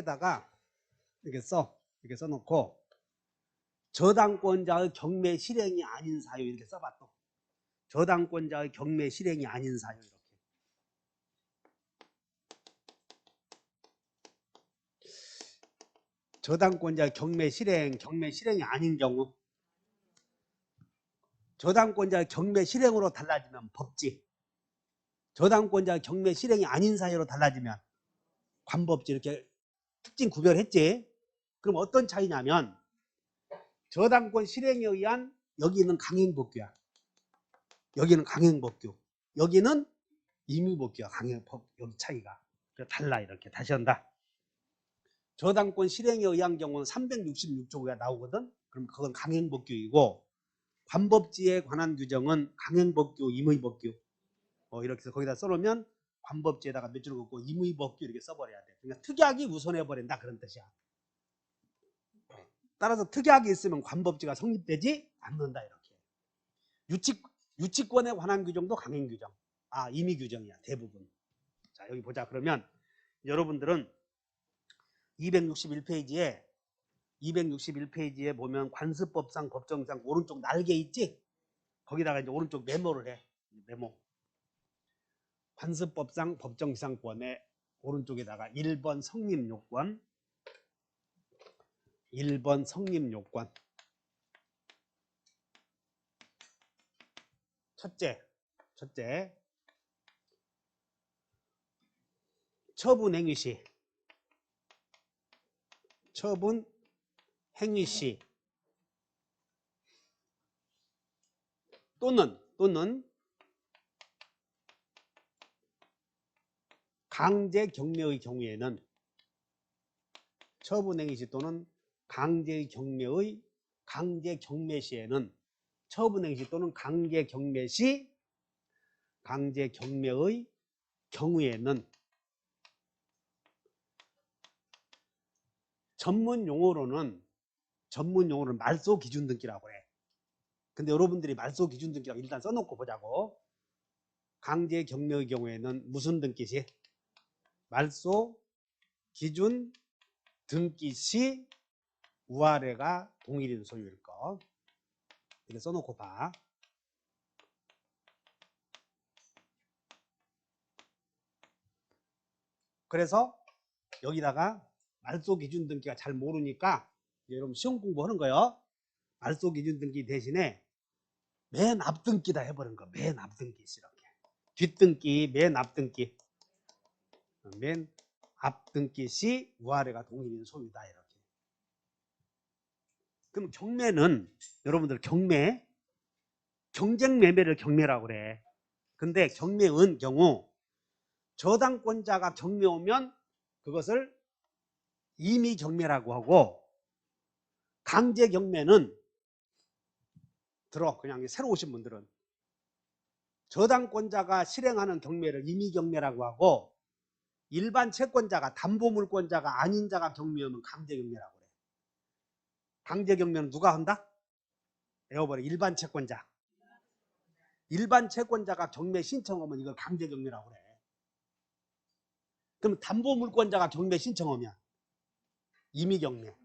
책에다가 이렇게 써. 이렇게 써놓고 저당권자의 경매 실행이 아닌 사유 이렇게 써봐 또. 저당권자의 경매 실행이 아닌 사유 이렇게. 저당권자의 경매 실행, 경매 실행이 아닌 경우 저당권자의 경매 실행으로 달라지면 법지 저당권자의 경매 실행이 아닌 사유로 달라지면 관법지 이렇게 특징 구별했지? 그럼 어떤 차이냐면 저당권 실행에 의한 여기는 강행법규야. 여기는 강행법규. 여기는 임의법규야 강행법. 여기 차이가. 달라 이렇게. 다시 한다. 저당권 실행에 의한 경우는 366조가 나오거든. 그럼 그건 강행법규이고 관법지에 관한 규정은 강행법규, 임의법규. 어, 이렇게 해서 거기다 써놓으면 관법지에다가 몇 줄을 긋고 임의법규 이렇게 써버려야 돼. 그러니까 특약이 우선해 버린다 그런 뜻이야. 따라서 특약이 있으면 관법지가 성립되지 않는다 이렇게. 유치 유치권에 관한 규정도 강행 규정. 아 임의 규정이야 대부분. 자 여기 보자. 그러면 여러분들은 261페이지에 261페이지에 보면 관습법상 법정상 오른쪽 날개 있지? 거기다가 이제 오른쪽 메모를 해. 메모. 관습법상 법정상권의 오른쪽에다가 1번 성립 요건 1번 성립 요건. 첫째 첫째. 처분 행위 시. 처분 행위 시. 또는 또는 강제 경매의 경우에는 처분 행위 시 또는 강제 경매의 강제 경매 시에는 처분 행위 시 또는 강제 경매 시 강제 경매의 경우에는 전문 용어로는 전문 용어로는 말소 기준 등기라고 해. 근데 여러분들이 말소 기준 등기라고 일단 써놓고 보자고. 강제 경매의 경우에는 무슨 등기 시? 말소 기준 등기 시 우아래가 동일인 소유일 거. 이렇게 써놓고 봐. 그래서 여기다가 말소 기준 등기가 잘 모르니까 여러분 시험 공부하는 거요. 말소 기준 등기 대신에 맨 앞등기다 해버린 거. 맨 앞등기 이렇게. 뒷등기, 맨 앞등기. 맨 앞등기 시 우아래가 동일인 소유다 이렇게. 그럼 경매는 여러분들 경매 경쟁 매매를 경매라고 그래. 근데 경매은 경우 저당권자가 경매 오면 그것을 임의 경매라고 하고 강제 경매는 들어 그냥 새로 오신 분들은 저당권자가 실행하는 경매를 임의 경매라고 하고 일반 채권자가 담보물권자가 아닌 자가 경매하면 강제 경매라고 그래. 강제 경매는 누가 한다? 에어버려 일반 채권자. 일반 채권자가 경매 신청하면 이걸 강제 경매라고 그래. 그럼 담보물권자가 경매 신청하면 임의경매.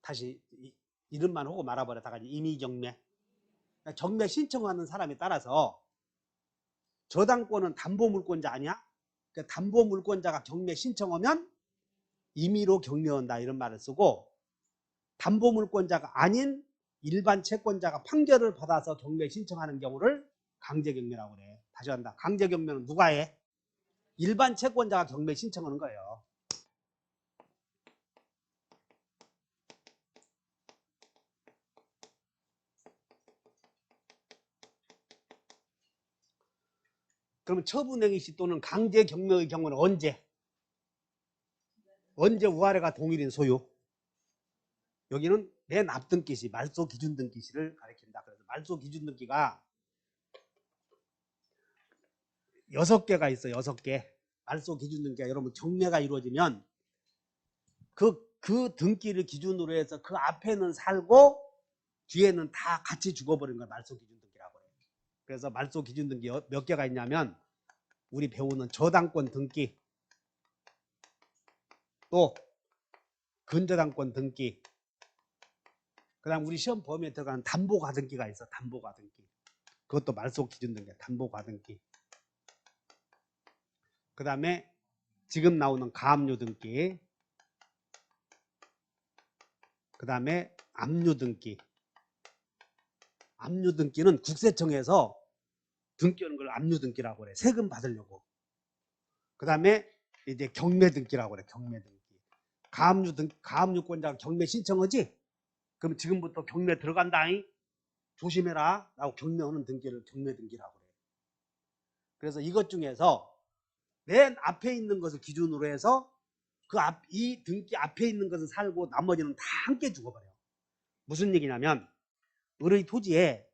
다시 이- 이름만 하고 말아버렸다가 임의경매. 그러니까 경매 신청하는 사람에 따라서 저당권은 담보물권자 아니야? 그 담보물권자가 경매 신청하면 임의로 경매한다 이런 말을 쓰고 담보물권자가 아닌 일반 채권자가 판결을 받아서 경매 신청하는 경우를 강제경매라고 그래. 다시 한다. 강제경매는 누가 해? 일반 채권자가 경매 신청하는 거예요. 그러면 처분행위 시 또는 강제 경매의 경우는 언제? 언제 우아래가 동일인 소유? 여기는 맨 앞등기 시, 말소 기준 등기 시를 가리킨다. 그래서 말소 기준 등기가 여섯 개가 있어, 여섯 개. 말소 기준 등기가 여러분 경매가 이루어지면 그, 그 등기를 기준으로 해서 그 앞에는 살고 뒤에는 다 같이 죽어버린 걸 말소 기준 등기라고 해요. 그래서 말소 기준 등기 몇 개가 있냐면 우리 배우는 저당권 등기, 또 근저당권 등기 그 다음 우리 시험 범위에 들어가는 담보가등기가 있어. 담보가등기. 그것도 말소 기준 등기야 담보가등기. 그 다음에 지금 나오는 가압류 등기. 그 다음에 압류 등기 압류 등기는 국세청에서 등기하는 걸 압류 등기라고 그래. 세금 받으려고. 그 다음에 이제 경매 등기라고 그래 경매 등기. 가압류 등 가압류권자가 경매 신청하지? 그럼 지금부터 경매 들어간다잉? 조심해라. 라고 경매하는 등기를 경매 등기라고 그래. 그래서 이것 중에서 맨 앞에 있는 것을 기준으로 해서 그 앞 이 등기 앞에 있는 것은 살고 나머지는 다 함께 죽어버려 무슨 얘기냐면 의뢰 토지에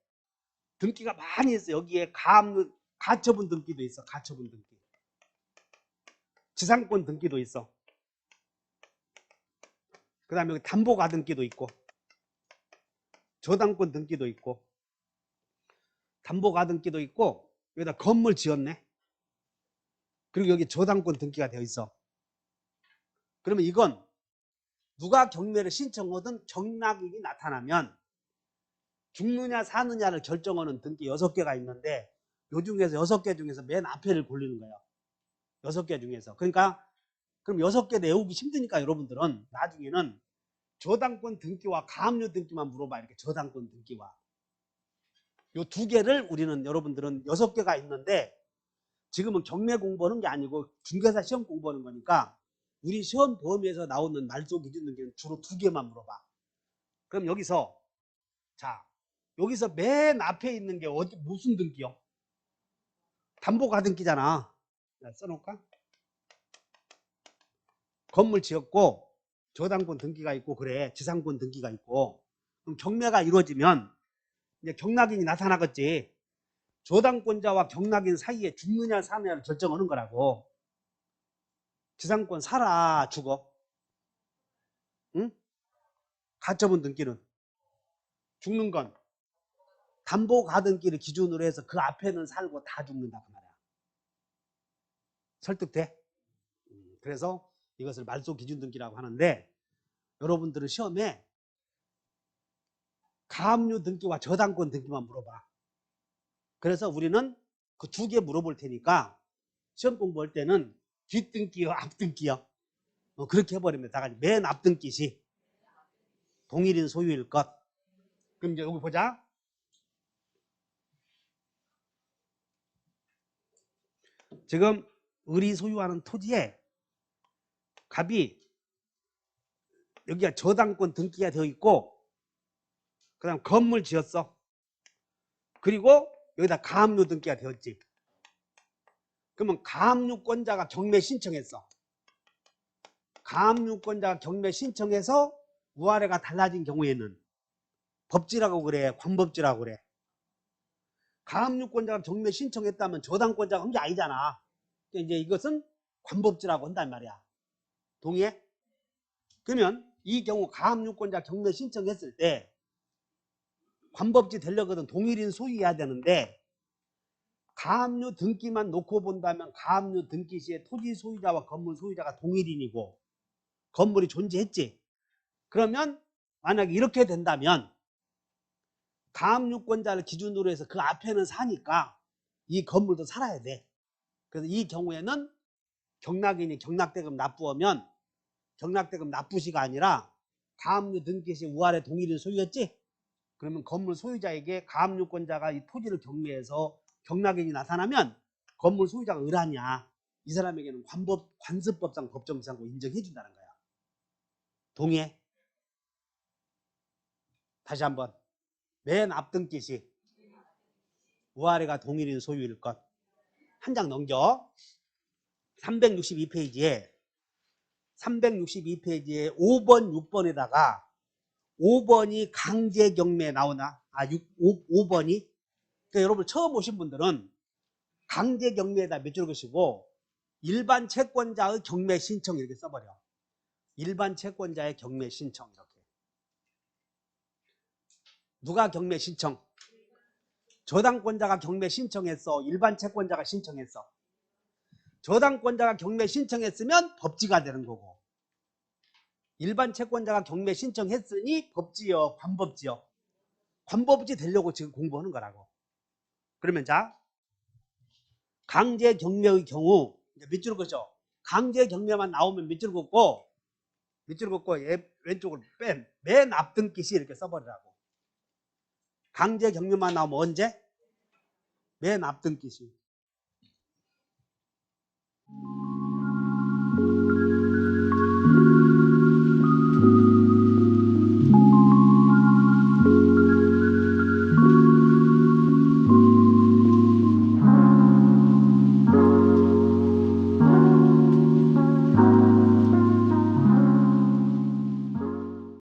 등기가 많이 있어. 여기에 가압류 가처분 등기도 있어 가처분 등기. 지상권 등기도 있어. 그 다음에 담보가 등기도 있고 저당권 등기도 있고 담보가 등기도 있고 여기다 건물 지었네. 그리고 여기 저당권 등기가 되어 있어. 그러면 이건 누가 경매를 신청하든 경락이 나타나면 죽느냐 사느냐를 결정하는 등기 여섯 개가 있는데 요 중에서 여섯 개 중에서 맨 앞에를 고르는 거예요. 여섯 개 중에서. 그러니까 그럼 여섯 개 내우기 힘드니까 여러분들은 나중에는 저당권 등기와 가압류 등기만 물어봐 이렇게 저당권 등기와 요 두 개를 우리는 여러분들은 여섯 개가 있는데 지금은 경매 공부하는 게 아니고 중개사 시험 공부하는 거니까 우리 시험 범위에서 나오는 말소 기준 등기는 주로 두 개만 물어봐. 그럼 여기서 자 여기서 맨 앞에 있는 게 어디 무슨 등기요? 담보가 등기잖아. 자, 써놓을까? 건물 지었고 저당권 등기가 있고 그래 지상권 등기가 있고 그럼 경매가 이루어지면 이제 경락인이 나타나겠지. 저당권자와 경락인 사이에 죽느냐 사느냐를 결정하는 거라고. 지상권 살아 죽어. 응? 가처분 등기는 죽는 건 담보 가등기를 기준으로 해서 그 앞에는 살고 다 죽는다 그 말이야. 설득돼? 음, 그래서 이것을 말소 기준 등기라고 하는데 여러분들은 시험에 가압류 등기와 저당권 등기만 물어봐. 그래서 우리는 그 두 개 물어볼 테니까 시험 공부할 때는 뒷등기요, 앞등기요. 어, 그렇게 해버리면 다 같이 맨 앞등기시 동일인 소유일 것. 그럼 이제 여기 보자. 지금 을이 소유하는 토지에 갑이 여기가 저당권 등기가 되어 있고 그 다음 건물 지었어. 그리고 여기다 가압류 등기가 되었지. 그러면 가압류권자가 경매 신청했어. 가압류권자가 경매 신청해서 우아래가 달라진 경우에는 법지라고 그래, 관법지라고 그래. 가압류권자가 경매 신청했다면 저당권자가 한 게 아니잖아. 그러니까 이제 이것은 관법지라고 한단 말이야. 동의해? 그러면 이 경우 가압류권자 경매 신청했을 때 관법지 되려거든 동일인 소유해야 되는데 가압류 등기만 놓고 본다면 가압류 등기 시에 토지 소유자와 건물 소유자가 동일인이고 건물이 존재했지. 그러면 만약에 이렇게 된다면 가압류권자를 기준으로 해서 그 앞에는 사니까 이 건물도 살아야 돼. 그래서 이 경우에는 경락인이 경락대금 납부하면 경락대금 납부시가 아니라 가압류 등기 시 우아래 동일인 소유였지? 그러면 건물 소유자에게 가압류권자가 이 토지를 경매해서 경락인이 나타나면 건물 소유자가 을하냐 이 사람에게는 관법 관습법상 법정상고 인정해 준다는 거야. 동의해? 다시 한번 맨 앞등기시 우아래가 동일인 소유일 것. 한 장 넘겨. 362페이지에 362페이지에 5번, 6번에다가 5번이 강제 경매 나오나? 아, 6, 5, 5번이? 그러니까 여러분 처음 오신 분들은 강제 경매에다 몇 줄 것이고 일반 채권자의 경매 신청 이렇게 써버려. 일반 채권자의 경매 신청 이렇게. 누가 경매 신청? 저당권자가 경매 신청했어. 일반 채권자가 신청했어. 저당권자가 경매 신청했으면 법지가 되는 거고 일반 채권자가 경매 신청했으니 법지요, 관법지요. 관법지 되려고 지금 공부하는 거라고. 그러면 자, 강제 경매의 경우 밑줄 긋죠. 강제 경매만 나오면 밑줄 긋고 밑줄 긋고 얘 왼쪽을 뺀 맨 앞등깃이 이렇게 써버리라고. 강제 경매만 나오면 언제? 맨 앞등깃이.